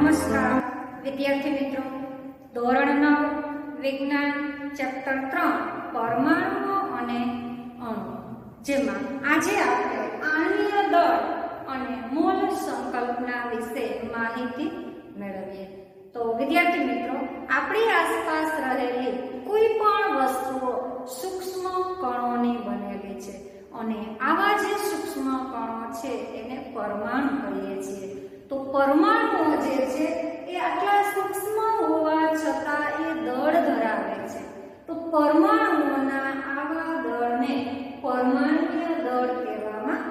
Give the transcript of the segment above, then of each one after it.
નમસ્કાર, વિદ્યાર્થી મિત્રો. ધોરણ નવ વિજ્ઞાન ચેપ્ટર ત્રણ, પરમાણુઓ અને અણુ. જેમાં આજે આપણે આણ્વીય દળ અને મૂળ સંકલ્પના વિશે માહિતી મેળવીએ. તો વિદ્યાર્થી મિત્રો, આપણી આસપાસ રહેલી કોઈ પણ વસ્તુઓ સૂક્ષ્મ કણોની બનેલી છે. અને આવા જે સૂક્ષ્મ કણો છે, એને પરમાણુ કહીએ છીએ. તો પરમાણુઓ જે છે એ આટલા સૂક્ષ્મ હોવા છતાં એ દળ ધરાવે છે. તો પરમાણુઓના આવા દળને પરમાણુય દળ કહેવામાં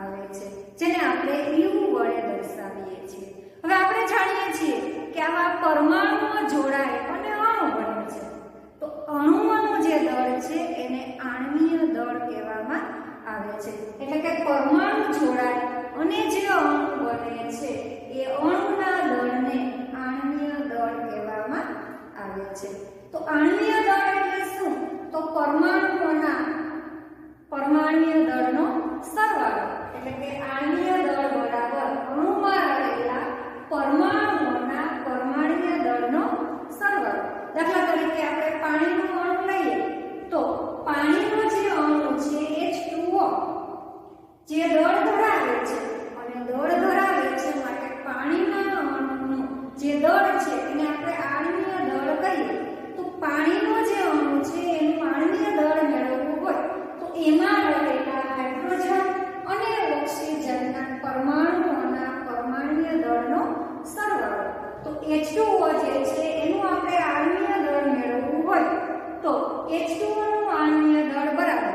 આવે છે, જેને આપણે યુ વડે દર્શાવીએ છીએ. હવે આપણે જાણીએ છીએ કે આવા પરમાણુઓ જોડાય અને અણુ બને છે. તો અણુઓનું જે દળ છે એને આણ્વીય દળ કહેવામાં આવે છે. એટલે કે પરમાણુ જોડાય અને જે અણુ બને છે, એ અણુના દળને આણ્વીય દળ કહેવામાં આવે છે. તો આણ્વીય દળ એટલે શું? તો પરમાણુઓના પરમાણ્વીય દળનો સરવાળો એટલે કે આણ્વીય દળ બરાબર અણુમાં રહેલા પરમાણુઓના પરમાણ્વીય દળનો સરવાળો દાખલા તરીકે આપણે પાણીનું અણુ લઈએ તો પાણીનો જે અણુ છે H2O જે દળ ધરાવે છે અને દળ ધરાવે છે માટે પાણીના અણુનું જે દળ છે એને આપણે આણ્વીય દળ કહીએ તો પાણીનો જે અણુ છે એનું આણ્વીય દળ મેળવવું હોય તો એમાં રહેલા હાઇડ્રોજન અને ઓક્સિજનના પરમાણુઓના પરમાણ્વીય દળનો સરવાળો તો H2O જે છે એનું આપણે આણ્વીય દળ મેળવવું હોય તો H2O નું આણ્વીય દળ બરાબર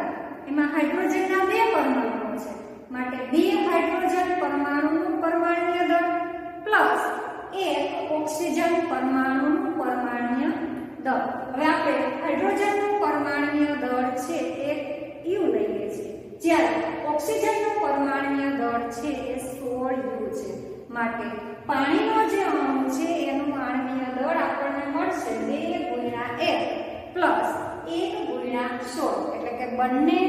એમાં હાઇડ્રોજનના બે પરમાણુઓ છે માટે બે હાઇડ્રોજન પરમાણુનું પરમાણ્વીય દળ પ્લસ એક ઓક્સિજન પરમાણુનું પરમાણ્વીય દળ. હવે આપણે હાઇડ્રોજનનું પરમાણ્વીય દળ છે એ યુ લઈએ છીએ. જ્યારે ઓક્સિજનનું પરમાણ્વીય દળ છે એ સોળ યુ છે. માટે પાણીનો જે અણુ છે એનું આણ્વીય દળ આપણને મળશે બે ગુણ્યા એક પ્લસ એક ગુણ્યા સોળ. એટલે કે બંને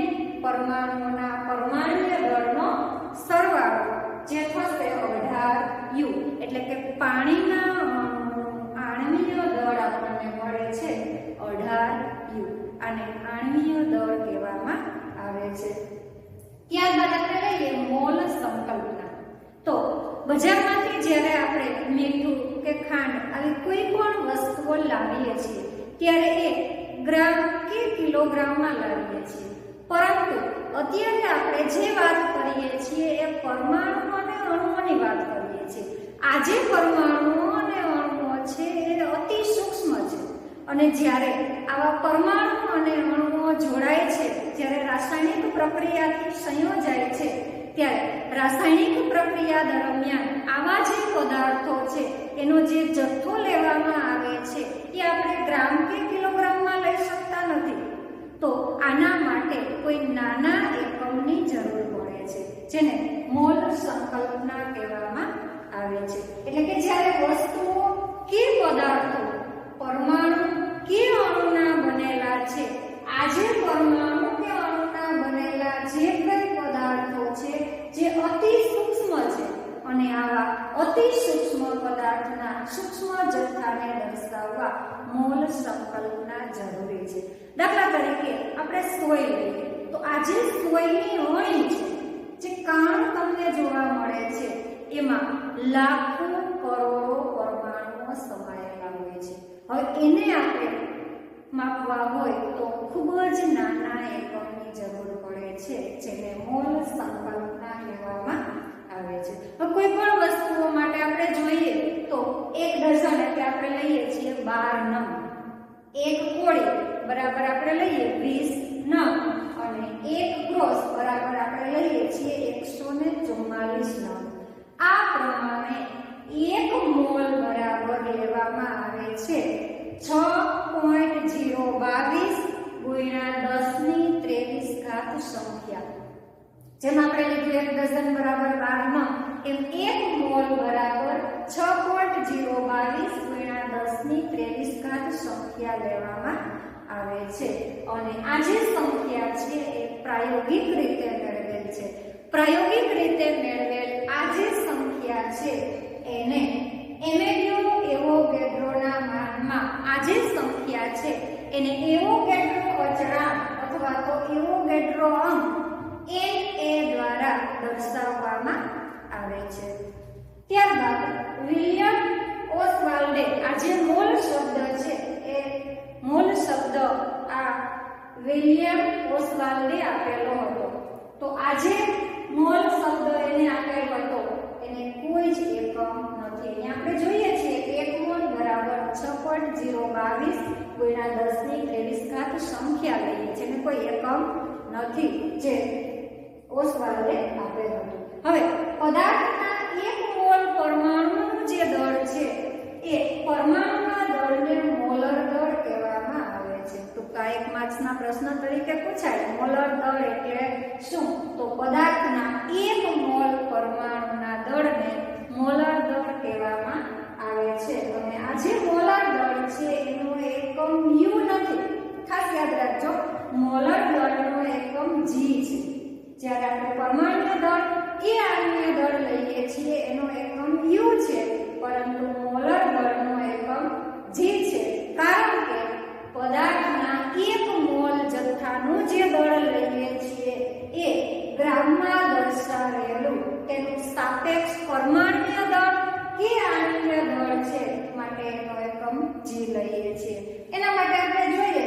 પરમાણુઓના પરમાણ્વીય દળનો સરવાળો જે થશે અઢાર યુ. એટલે કે પાણીના આણ્વીય દળ આપણને મળે છે 18 યુ. આને આણ્વીય દળ કહેવામાં આવે છે. ત્યારબાદ આપણે લઈએ મોલ સંકલ્પના. તો બજારમાંથી જ્યારે આપણે મીઠું કે ખાંડ આવી કોઈ પણ વસ્તુઓ લાવીએ છીએ, ત્યારે એ ગ્રામ કે કિલોગ્રામમાં લાવીએ છીએ. પરંતુ અત્યારે આપણે જે વાત કરીએ છીએ એ પરમાણુ અને અણુઓની વાત કરીએ છીએ. આજે જે પરમાણુઓ અને અણુઓ છે એ અતિ સૂક્ષ્મ છે અને જ્યારે આવા પરમાણુ અને અણુઓ જોડાય છે, જ્યારે રાસાયણિક પ્રક્રિયાથી સંયોજાય છે, ત્યારે રાસાયણિક પ્રક્રિયા દરમિયાન આવા જે પદાર્થો છે, એનો જે જથ્થો લેવામાં આવે છે, એ આપણે ગ્રામ કે કિલોગ્રામમાં લઈ શકતા નથી તો આના માટે કોઈ નાના એકમની જરૂર પડે છે જેને મોલ સંકલ્પના કહેવામાં આવે છે એટલે કે જ્યારે વસ્તુઓ કે પદાર્થો પરમાણુ કે અણુના બનેલા છે આ જે પરમાણુ કે અણુના બનેલા જે કંઈ પદાર્થો છે જે અતિ સૂક્ષ્મ છે અને આવા અતિ સૂક્ષ્મ પદાર્થના સૂક્ષ્મ જથ્થાને દર્શાવવા મોલ સંકલ્પના જરૂરી છે. દાખલા તરીકે આપણે સોય લઈએ, તો આ જે સોયની અણી છે જે કાણ તમને જોવા મળે છે, એમાં લાખો કરોડો પરમાણુઓ સમાયેલા હોય છે. હવે એને આપણે માપવા હોય તો ખૂબ જ નાના એકમની જરૂર પડે છે જેને મોલ સંકલ્પના કહેવામાં આવે છે હવે કોઈ પણ વસ્તુઓ માટે આપણે જોઈએ તો એક ડઝન એટલે આપણે લઈએ છીએ બાર નંગ એક કોળી બરાબર આપણે લઈએ વીસ નંગ. અને એક ક્રોસ બરાબર આપણે લઈએ છીએ એકસો ને ચુમ્માલીસ નંગ. આ પ્રમાણે એક મોલ બરાબર લેવામાં આવે છે. છ પોઈન્ટ જીરો બાવીસ ગુણ્યા દસની ત્રેવીસ ઘાત સંખ્યા. જેમ આપણે લીધું એક ડઝન બરાબર બાર નંગ એમ એક મોલ બરાબર છ પોઈન્ટ જીરો બાવીસ ગુણ્યા દસની ત્રેવીસ ઘાત સંખ્યા લેવામાં આવે છે. અને આ જે સંખ્યા છે એ પ્રાયોગિક રીતે મેળવેલ છે. પ્રાયોગિક રીતે મેળવેલ આ જે સંખ્યા છે, એને એમેડિયો એવોગેડ્રોના માનમાં આ જે સંખ્યા છે, એને એવોગેડ્રો અચળાંક અથવા તો એવોગેડ્રો અંક એ એ દ્વારા દર્શાવવામાં આવે છે. ત્યારબાદ વિલિયમ ઓસવાલ્ડે આ જે મોલ શબ્દ છે, એ મોલ શબ્દ આ વિલિયમ ઓસવાલ્ડે આપેલો હતો. તો આજે મોલ શબ્દ એને આપેલો હતો. એને કોઈ જ એકમ નથી. અહીં આપણે જોઈએ છીએ એક મોલ બરાબર છ પોઈન્ટ ઝીરો બાવીસ ગુણ્યા દસની ત્રેવીસ ઘાત સંખ્યા લઈએ જેને કોઈ એકમ નથી, જે ઓસવાલ્ડે આપેલ હતો. હવે, પદાર્થના એક મોલ પરમાણુનું જે દળ છે, એ પરમાણુના છે ટૂંકા એક પ્રશ્ન તરીકે પૂછાય. મોલર દળ એટલે શું? તો પદાર્થના એક મોલ પરમાણુના દળને મોલર દળ કહેવામાં આવે છે. અને આ જે મોલર દળ છે, એનો એકમ યુ નથી. ખાસ યાદ રાખજો, મોલર દળનો એકમ જી છે. જ્યારે આપણે પરમાણુ દળ કે આણ્વીય દળ લઈએ છીએ, એનો એકમ યુ છે. પરંતુ મોલર દળનો એકમ જી છે કારણ કે પદાર્થના એક મોલ જથ્થાનું જે દળ લઈએ છીએ, એ ગ્રામમાં દર્શાવેલું તેનું સાપેક્ષ પરમાણ્ય દળ કે આણ્વીય દળ છે માટે એનો એકમ જી લઈએ છીએ. એના માટે આપણે જોઈએ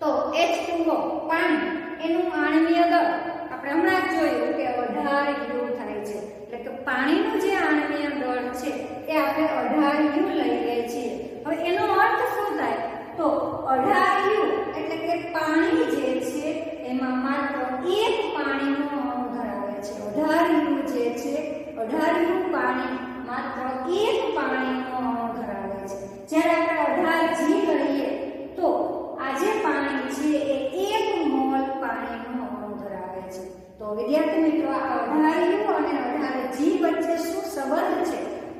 તો H2O પાણી એનું આણ્વીય દળ આપણે હમણાં જ જોયું કે 18 યુ થાય છે એટલે કે પાણીનું જે આણ્વીય દળ છે એ આપણે 18 યુ લઈએ છીએ હવે એનો અર્થ શું થાય તો 18 યુ એટલે કે પાણી જે છે એમાં માત્ર એક પાણીનો અણુ ધરાવે છે 18 યુ જે છે 18 યુ પાણી, માત્ર એક પાણીનો અણુ ધરાવે છે. જ્યારે આપણે 18 જી લઈએ, તો આ જે પાણી છે, એ એક મોલ પાણીનો અણુ ધરાવે છે. તો વિદ્યાર્થી મિત્રો આ 18 યુ અને 18 જી વચ્ચે શું સંબંધ છે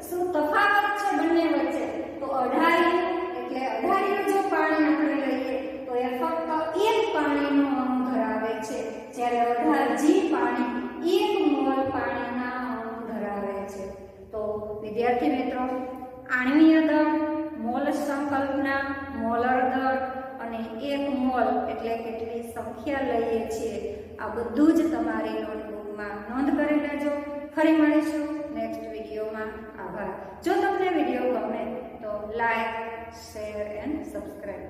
શું તફાવત છે બંને વચ્ચે તો 18 યુ એટલે 18 યુ જો પાણી આપણે લઈએ તો એ ફક્ત એક પાણીનો અણુ ધરાવે છે જ્યારે 18 જી પાણી એક મોલ પાણીના અણુ ધરાવે છે તો વિદ્યાર્થી મિત્રો, આણ્વીય દળ, મોલ સંકલ્પના, મોલર દળ અને એક મોલ એટલે કેટલી સંખ્યા લઈએ છીએ. આ બધું જ તમારી નોટબુકમાં નોંધ કરી લેજો. ફરી મળીશું નેક્સ્ટ વિડીયોમાં. આભાર. જો તમને વીડિયો ગમે તો લાઈક શેર એન્ડ સબસ્ક્રાઇબ કરજો